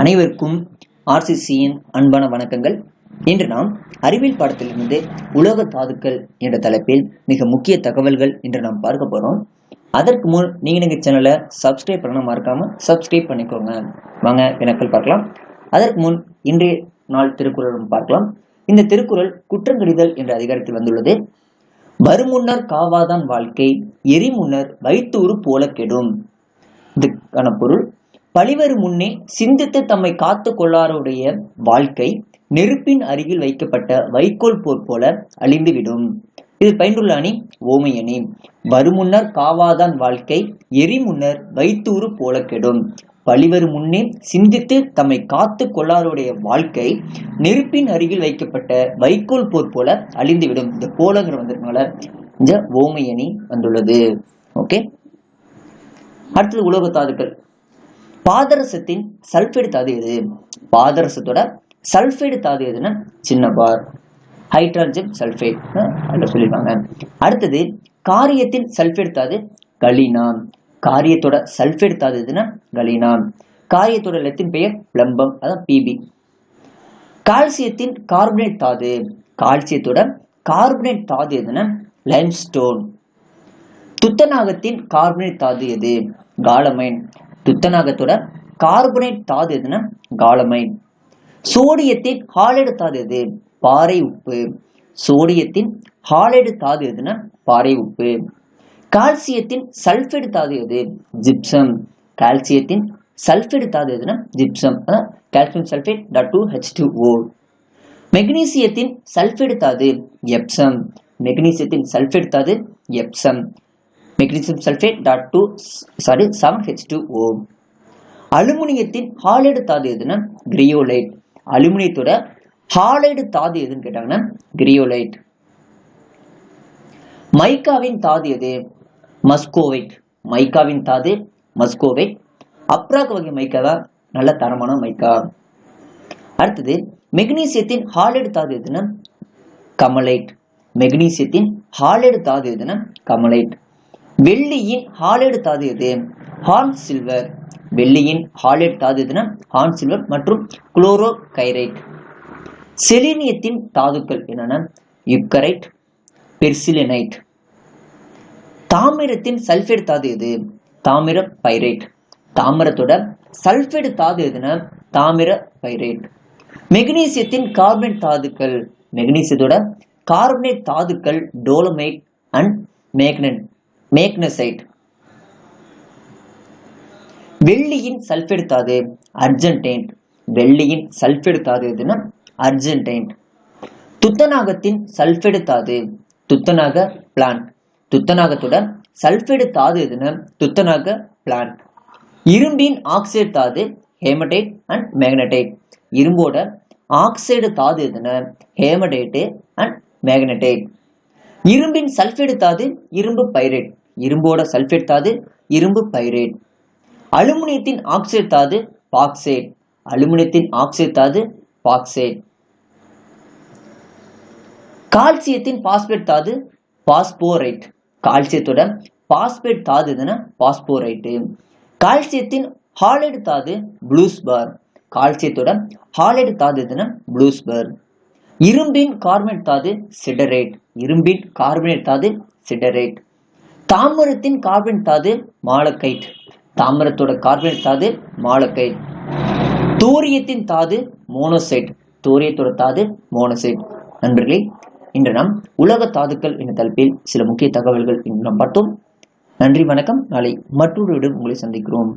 அனைவருக்கும் ஆர்சிசியின் அன்பான வணக்கங்கள். இன்று நாம் அறிவியல் பாடத்திலிருந்து உலோக தாதுக்கள் என்ற தலைப்பில் மிக முக்கிய தகவல்கள் என்று நாம் பார்க்க போறோம். அதற்கு முன் நீங்க எங்க சேனலை சப்ஸ்கிரைப் பண்ண மறக்காம சப்ஸ்கிரைப் பண்ணிக்கோங்க. வாங்க வினாக்கள் பார்க்கலாம். அதற்கு முன் இன்றைய நாள் திருக்குறளும் பார்க்கலாம். இந்த திருக்குறள் குற்றங்கடிதல் என்ற அதிகாரத்தில் வந்துள்ளது. வருமுன்னர் காவாதான் வாழ்க்கை எரிமுன்னர் வைத்தூறு போல கெடும் இதுக்கான பொருள். பழிவரு முன்னே சிந்தித்து தம்மை காத்து கொள்ளாருடைய வாழ்க்கை நெருப்பின் அருகில் வைக்கப்பட்ட வைக்கோல் போர் போல அழிந்துவிடும். இது பயின்றுள்ள அணி ஓமை அணி வருமுன்னர் காவாதான் வாழ்க்கை எரிமுன்னர் வைத்தூறு போல கெடும். பழிவரு முன்னே சிந்தித்து தம்மை காத்து கொள்ளாருடைய வாழ்க்கை நெருப்பின் அருகில் வைக்கப்பட்ட வைக்கோல் போர் போல அழிந்துவிடும். இந்த போலங்கிற வந்ததுனால இந்த ஓமையணி வந்துள்ளது. ஓகே? அடுத்தது உலோக தாதுக்கள் பாதரசத்தின் சல்ஃபைடு தாது எது? பாதரசத்தோட சல்பைடு தாது எதுன்னா சின்ன பார். ஹைட்ரஜன் சல்ஃபைட் அதில் சொல்லியிருக்காங்க அடுத்தது காரியத்தின் சல்ஃபைடு தாது கலினாம் காரியத்தோட சல்பைடு தாது எதுன்னா கலினாம் காரியத்தோட லத்தின் பெயர் பிளம்பம் அதான் பிபி கால்சியத்தின் கார்பனேட் தாது கால்சியத்தோட கார்பனேட் தாது எதுன்னா லைம்ஸ்டோன் துத்தநாகத்தின் கார்பனேட் தாது எது? காலமைன் துத்தநாகத்தோட கார்பனேட் தாது எதுனா காலமைன். சோடியத்தின் ஹாலைடு தாது எது? பாறை உப்பு. சோடியத்தின் ஹாலைடு தாது எதுனா பாறை உப்பு. கால்சியத்தின் சல்ஃபைடு தாது எது? ஜிப்சம். கால்சியத்தின் சல்ஃபைடு தாது எதுனா gypsum. Calcium sulphide dot two H two O மெக்னீசியத்தின் sulphide தாது எப்சம். மெக்னீசியத்தின் சல்ஃபைடு தாது Epsom. Magnesium sulphate dot two sorry seven H two O அலுமினியத்தின் halide தாது எதுன்னா கிரியோலைட் அலுமினியத்தோட ஹாலைடு தாது எதுன்னு கேட்டாங்கன்னா கிரியோலைட் மைக்காவின் தாது எது? மஸ்கோவைட் மைக்காவின் தாது மஸ்கோவைட் அப்ராக் வகை மைக்கா தான் நல்ல தரமான மைக்கா. அடுத்தது மெக்னீசியத்தின் ஹாலைடு தாது எதுன்னா கமலைட் மெக்னீசியத்தின் ஹாலைடு தாது எதுன்னா கமலைட் வெள்ளியின் ஹாலேடு தாது எது? Horn silver. வெள்ளியின் ஹாலேட் தாது எதுனா? ஹார்ன் சில்வர் மற்றும் குளோரோ கைரைட் செலினியத்தின் தாதுக்கள் என்னென்ன? யுக்கரைட் பெர்சிலினைட் தாமிரத்தின் சல்ஃபேட் தாது எது? தாமிர பைரைட் தாமிரத்தோட சல்ஃபேடு தாது எதுனா? தாமிர பைரைட் மெக்னீசியத்தின் கார்பனேட் தாதுக்கள். மெக்னீசியத்தோட கார்பனேட் தாதுக்கள் டோலமைட் அண்ட் மேக்னட் மேக்னசைட் வெள்ளியின் சல்ஃபேட் தாது அர்ஜென்டைன். வெள்ளியின் சல்ஃபேட் தாது எதுனா அர்ஜென்டைன். துத்தநாகத்தின் சல்பைடு தாது துத்தநாக பிளான்ட் துத்தநாகத்தோட சல்பைடு தாது எதுனா துத்தநாக பிளான்ட் இரும்பின் ஆக்சைடு தாது ஹேமடைட் அண்ட் மேக்னடைட் இரும்போட ஆக்சைடு தாது எதுனா ஹேமடைட்டு அண்ட் மேக்னடைட் இரும்பின் சல்ஃபேடு தாது இரும்பு பைரேட் இரும்போட சல்ஃபேட் தாது இரும்பு பைரேட் அலுமினியத்தின் ஆக்சைடு தாது பாக்சைட் அலுமினியத்தின் ஆக்சைடு தாது பாக்சைட் கால்சியத்தின் பாஸ்பேட் தாது பாஸ்போரைட் கால்சியத்தோட பாஸ்பேட் தாது எதுனா பாஸ்போரைட்டு கால்சியத்தின் ஹாலைடு தாது ப்ளூஸ்பார் கால்சியத்தோட ஹாலைடு தாது எதுனா ப்ளூஸ்பார் இரும்பின் கார்பனேட் தாது சிடரேட் இரும்பின் கார்பனேட் தாது சிடரேட் தாமிரத்தின் கார்பன் தாது மாலக்கைட். தாமிரத்தோட கார்பன் தாது மாலக்கைட். தூரியத்தின் தாது மோனோசைட். தூரியத்தோட தாது மோனோசைட். நண்பர்களே இன்று நாம் உலக தாதுக்கள் என்ற தலைப்பில் சில முக்கிய தகவல்கள் இன்று நாம் பார்த்தோம். நன்றி வணக்கம். நாளை மற்றொரு உங்களை சந்திக்கிறோம்.